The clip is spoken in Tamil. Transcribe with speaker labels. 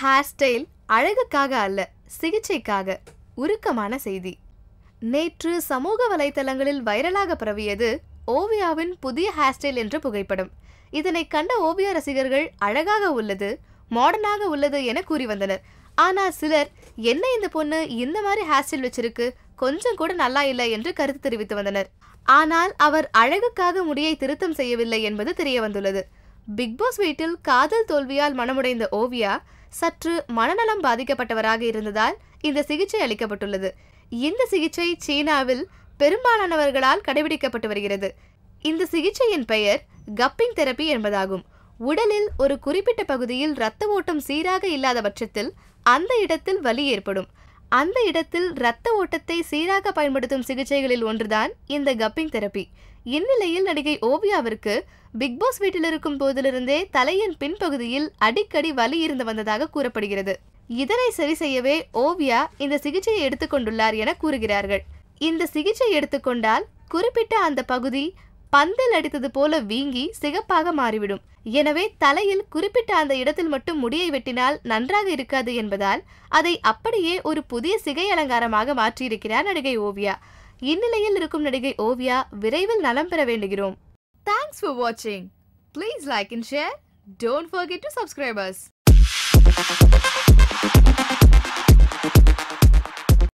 Speaker 1: ஹேர் ஸ்டைல் அழகுக்காக அல்ல சிகிச்சைக்காக. உருக்கமான செய்தி. நேற்று சமூக வலைதளங்களில் வைரலாக பரவியது ஓவியாவின் புதிய ஹேர் ஸ்டைல் என்ற புகைப்படம். இதனை கண்ட ஓவியா ரசிகர்கள் அழகாக உள்ளது மாடர்னாக உள்ளது என கூறி வந்தனர். ஆனால் சிலர் என்ன இந்த பொண்ணு இந்த மாதிரி ஹேர் ஸ்டைல் வச்சிருக்கு கொஞ்சம் கூட நல்லா இல்லை என்று கருத்து தெரிவித்து வந்தனர். ஆனால் அவர் அழகுக்காக முடியை திருத்தம் செய்யவில்லை என்பது தெரிய வந்துள்ளது பிக் பாஸ் வீட்டில் காதல் தோல்வியால் மனமுடைந்த ஓவியா சற்று மனநலம் பாதிக்கப்பட்டவராக இருந்ததால் இந்த சிகிச்சை அளிக்கப்பட்டுள்ளது. இந்த சிகிச்சை சீனாவில் பெரும்பாலானவர்களால் கடைபிடிக்கப்பட்டு வருகிறது. இந்த சிகிச்சையின் பெயர் கப்பிங் தெரப்பி என்பதாகும். உடலில் ஒரு குறிப்பிட்ட பகுதியில் இரத்த ஓட்டம் சீராக இல்லாத பட்சத்தில் அந்த இடத்தில் வலி ஏற்படும். அந்த இடத்தில் இரத்த ஓட்டத்தை சீராக பயன்படுத்தும் சிகிச்சைகளில் ஒன்றுதான் இந்த கப்பிங் தெரப்பி. இந்நிலையில் நடிகை ஓவியாவிற்கு பிக் பாஸ் வீட்டில் இருக்கும் போதிலிருந்தே தலையின் பின்பகுதியில் அடிக்கடி வலி இருந்து வந்ததாக கூறப்படுகிறது. இதனை சரி செய்யவே ஓவியா இந்த சிகிச்சையை எடுத்துக்கொண்டுள்ளார் என கூறுகிறார்கள். இந்த சிகிச்சை எடுத்துக்கொண்டால் குறிப்பிட்ட அந்த பகுதி பந்தில் அடித்தது போல வீங்கி சிகப்பாக மாறிவிடும். எனவே தலையில் குறிப்பிட்ட அந்த இடத்தில் மட்டும் முடியை வெட்டினால் நன்றாக இருக்காது என்பதால் அதை அப்படியே ஒரு புதிய சிகை அலங்காரமாக மாற்றியிருக்கிறார் நடிகை ஓவியா. இந்நிலையில் இருக்கும் நடிகை ஓவியா விரைவில் நலம் பெற வேண்டுகிறோம். தேங்க்ஸ் ஃபார் வாட்சிங் please like and share don't forget to subscribers